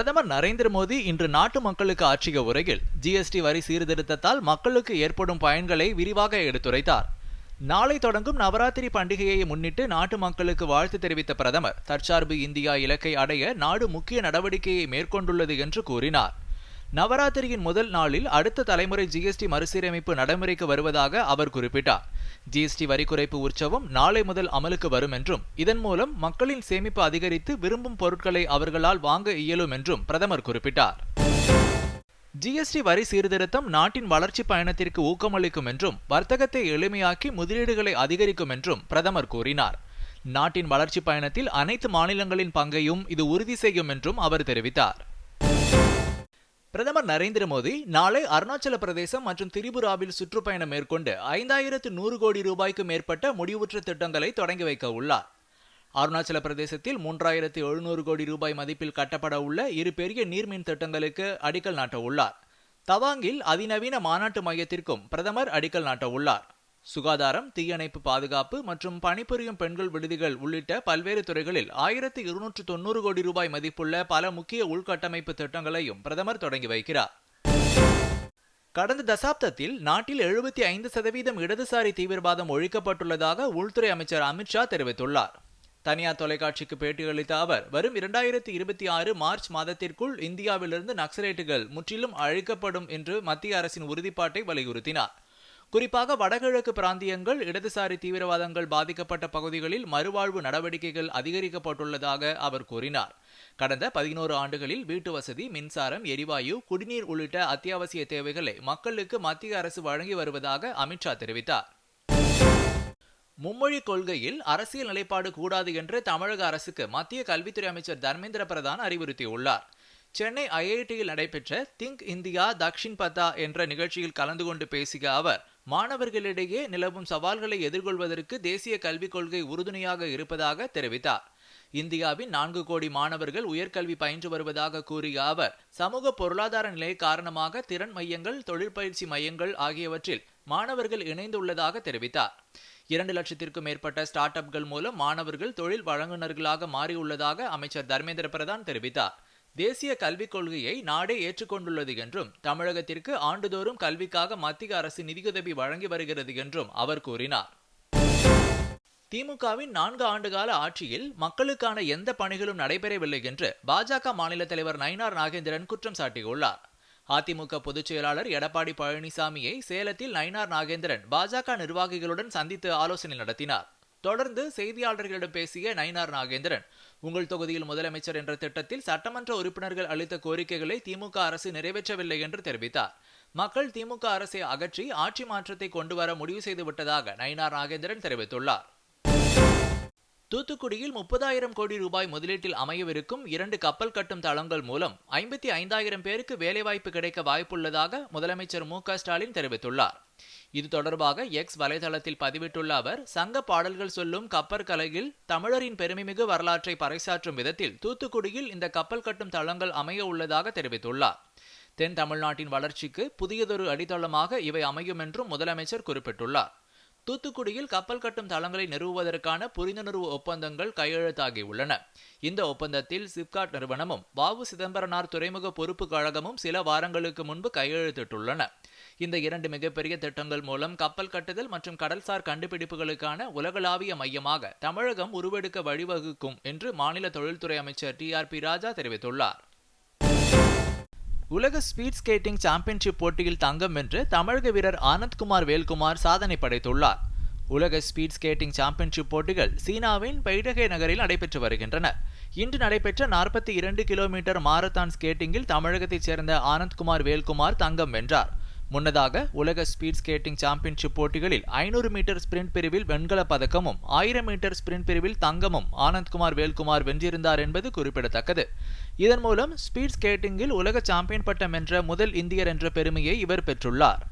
பிரதமர் நரேந்திர மோடி இன்று நாட்டு மக்களுக்கு ஆற்றிய உரையில் ஜிஎஸ்டி வரி சீர்திருத்தத்தால் மக்களுக்கு ஏற்படும் பயன்களை விரிவாக எடுத்துரைத்தார். நாளை தொடங்கும் நவராத்திரி பண்டிகையை முன்னிட்டு நாட்டு மக்களுக்கு வாழ்த்து தெரிவித்த பிரதமர் தற்சார்பு இந்தியா இலக்கை அடைய நாடு முக்கிய நடவடிக்கையை மேற்கொண்டுள்ளது என்று கூறினார். நவராத்திரியின் முதல் நாளில் அடுத்த தலைமுறை ஜிஎஸ்டி மறுசீரமைப்பு நடைமுறைக்கு வருவதாக அவர் குறிப்பிட்டார். ஜிஎஸ்டி வரி குறைப்பு உற்சவம் நாளை முதல் அமலுக்கு வரும் என்றும் இதன் மூலம் மக்களின் சேமிப்பு அதிகரித்து விரும்பும் பொருட்களை அவர்களால் வாங்க இயலும் என்றும் பிரதமர் குறிப்பிட்டார். ஜிஎஸ்டி வரி சீர்திருத்தம் நாட்டின் வளர்ச்சி பயணத்திற்கு ஊக்கமளிக்கும் என்றும் வர்த்தகத்தை எளிமையாக்கி முதலீடுகளை அதிகரிக்கும் என்றும் பிரதமர் கூறினார். நாட்டின் வளர்ச்சி பயணத்தில் அனைத்து மாநிலங்களின் பங்கையும் இது உறுதி செய்யும் என்றும் அவர் தெரிவித்தார். பிரதமர் நரேந்திர மோடி நாளை அருணாச்சல பிரதேசம் மற்றும் திரிபுராவில் சுற்றுப்பயணம் மேற்கொண்டு ஐந்தாயிரத்து நூறு கோடி ரூபாய்க்கு மேற்பட்ட முடிவுற்ற திட்டங்களை தொடங்கி வைக்க உள்ளார். அருணாச்சல பிரதேசத்தில் மூன்றாயிரத்து எழுநூறு கோடி ரூபாய் மதிப்பில் கட்டப்பட உள்ள இரு பெரிய நீர்மின் திட்டங்களுக்கு அடிக்கல் நாட்ட உள்ளார். தவாங்கில் அதிநவீன மாநாட்டு மையத்திற்கும் பிரதமர் அடிக்கல் நாட்ட உள்ளார். சுகாதாரம் தீயணைப்பு பாதுகாப்பு மற்றும் பணிபுரியும் பெண்கள் விடுதிகள் உள்ளிட்ட பல்வேறு துறைகளில் ஆயிரத்தி இருநூற்று தொண்ணூறு கோடி ரூபாய் மதிப்புள்ள பல முக்கிய உள்கட்டமைப்பு திட்டங்களையும் பிரதமர் தொடங்கி வைக்கிறார். கடந்த தசாப்தத்தில் நாட்டில் எழுபத்தி ஐந்து சதவீதம் இடதுசாரி தீவிரவாதம் ஒழிக்கப்பட்டுள்ளதாக உள்துறை அமைச்சர் அமித்ஷா தெரிவித்துள்ளார். தனியார் தொலைக்காட்சிக்கு பேட்டியளித்த அவர் வரும் இரண்டாயிரத்தி இருபத்தி ஆறு மார்ச் மாதத்திற்குள் இந்தியாவிலிருந்து நக்சலைட்டுகள் முற்றிலும் அழிக்கப்படும் என்று மத்திய அரசின் உறுதிப்பாட்டை வலியுறுத்தினார். குறிப்பாக வடகிழக்கு பிராந்தியங்கள் இடதுசாரி தீவிரவாதங்கள் பாதிக்கப்பட்ட பகுதிகளில் மறுவாழ்வு நடவடிக்கைகள் அதிகரிக்கப்பட்டுள்ளதாக அவர் கூறினார். கடந்த பதினோரு ஆண்டுகளில் வீட்டு வசதி மின்சாரம் எரிவாயு குடிநீர் உள்ளிட்ட அத்தியாவசிய தேவைகளை மக்களுக்கு மத்திய அரசு வழங்கி வருவதாக அமித்ஷா தெரிவித்தார். மும்மொழி கொள்கையில் அரசியல் நிலைப்பாடு கூடாது என்று தமிழக அரசுக்கு மத்திய கல்வித்துறை அமைச்சர் தர்மேந்திர பிரதான் அறிவுறுத்தியுள்ளார். சென்னை ஐஐடியில் நடைபெற்ற திங்க் இந்தியா தக்ஷின் பத்தா என்ற நிகழ்ச்சியில் கலந்து கொண்டு பேசிய அவர் மாணவர்களிடையே நிலவும் சவால்களை எதிர்கொள்வதற்கு தேசிய கல்விக் கொள்கை உறுதுணையாக இருப்பதாக தெரிவித்தார். இந்தியாவின் நான்கு கோடி மாணவர்கள் உயர்கல்வி பயின்று வருவதாக கூறிய அவர் சமூக பொருளாதார நிலை காரணமாக திறன் மையங்கள் தொழிற்பயிற்சி மையங்கள் ஆகியவற்றில் மாணவர்கள் இணைந்துள்ளதாக தெரிவித்தார். இரண்டு லட்சத்திற்கும் மேற்பட்ட ஸ்டார்ட் அப்கள் மூலம் மாணவர்கள் தொழில் வழங்குநர்களாக மாறியுள்ளதாக அமைச்சர் தர்மேந்திர பிரதான் தெரிவித்தார். தேசிய கல்விக் கொள்கையை நாடே ஏற்றுக்கொண்டுள்ளது என்றும் தமிழகத்திற்கு ஆண்டுதோறும் கல்விக்காக மத்திய அரசு நிதியுதவி வழங்கி வருகிறது என்றும் அவர் கூறினார். திமுகவின் நான்கு ஆண்டுகால ஆட்சியில் மக்களுக்கான எந்த பணிகளும் நடைபெறவில்லை என்று பாஜக மாநில தலைவர் நயினார் நாகேந்திரன் குற்றம் சாட்டியுள்ளார். அதிமுக பொதுச் செயலாளர் எடப்பாடி பழனிசாமியை சேலத்தில் நயினார் நாகேந்திரன் பாஜக நிர்வாகிகளுடன் சந்தித்து ஆலோசனை நடத்தினார். தொடர்ந்து செய்தியாளர்களிடம் பேசிய நயினார் நாகேந்திரன் உங்கள் தொகுதியில் முதலமைச்சர் என்ற திட்டத்தில் சட்டமன்ற உறுப்பினர்கள் அளித்த கோரிக்கைகளை திமுக அரசு நிறைவேற்றவில்லை என்று தெரிவித்தார். மக்கள் திமுக அரசை அகற்றி ஆட்சி மாற்றத்தை கொண்டு வர முடிவு செய்து விட்டதாக நயினார் நாகேந்திரன் தெரிவித்துள்ளார். தூத்துக்குடியில் முப்பதாயிரம் கோடி ரூபாய் முதலீட்டில் அமையவிருக்கும் இரண்டு கப்பல் கட்டும் தளங்கள் மூலம் ஐம்பத்தி ஐந்தாயிரம் பேருக்கு வேலைவாய்ப்பு கிடைக்க வாய்ப்புள்ளதாக முதலமைச்சர் மு ஸ்டாலின் தெரிவித்துள்ளார். இது தொடர்பாக எக்ஸ் வலைதளத்தில் பதிவிட்டுள்ள அவர் சங்க பாடல்கள் சொல்லும் கப்பற் கலையில் தமிழரின் பெருமைமிகு வரலாற்றை பறைசாற்றும் விதத்தில் தூத்துக்குடியில் இந்த கப்பல் கட்டும் தளங்கள் அமைய உள்ளதாக தெரிவித்துள்ளார். தென் தமிழ்நாட்டின் வளர்ச்சிக்கு புதியதொரு அடித்தளமாக இவை அமையும் என்றும் முதலமைச்சர் குறிப்பிட்டுள்ளார். தூத்துக்குடியில் கப்பல் கட்டும் தளங்களை நிறுவுவதற்கான புரிந்துணர்வு ஒப்பந்தங்கள் கையெழுத்தாகியுள்ளன. இந்த ஒப்பந்தத்தில் சிப்காட் நிறுவனமும் வாவு சிதம்பரனார் துறைமுக பொறுப்பு கழகமும் சில வாரங்களுக்கு முன்பு கையெழுத்திட்டுள்ளன. இந்த இரண்டு மிகப்பெரிய திட்டங்கள் மூலம் கப்பல் கட்டுதல் மற்றும் கடல்சார் கண்டுபிடிப்புகளுக்கான உலகளாவிய மையமாக தமிழகம் உருவெடுக்க வழிவகுக்கும் என்று மாநில தொழில்துறை அமைச்சர் டி ஆர் பி ராஜா தெரிவித்துள்ளார். உலக ஸ்பீட் ஸ்கேட்டிங் சாம்பியன்ஷிப் போட்டியில் தங்கம் வென்று தமிழக வீரர் ஆனந்த்குமார் வேல்குமார் சாதனை படைத்துள்ளார். உலக ஸ்பீட் ஸ்கேட்டிங் சாம்பியன்ஷிப் போட்டிகள் சீனாவின் பெய்டகே நகரில் நடைபெற்று வருகின்றன. இன்று நடைபெற்ற நாற்பத்தி இரண்டு கிலோமீட்டர் மாரத்தான் ஸ்கேட்டிங்கில் தமிழகத்தைச் சேர்ந்த ஆனந்த்குமார் வேல்குமார் தங்கம் வென்றார். முன்னதாக உலக ஸ்பீட் ஸ்கேட்டிங் சாம்பியன்ஷிப் போட்டிகளில் ஐநூறு மீட்டர் ஸ்பிரிண்ட் பிரிவில் வெண்கல பதக்கமும் ஆயிரம் மீட்டர் ஸ்பிரிண்ட் பிரிவில் தங்கமும் ஆனந்த்குமார் வேல்குமார் வென்றிருந்தார் என்பது குறிப்பிடத்தக்கது. இதன் மூலம் ஸ்பீட் ஸ்கேட்டிங்கில் உலக சாம்பியன் பட்டம் வென்ற முதல் இந்தியர் என்ற பெருமையை இவர் பெற்றுள்ளார்.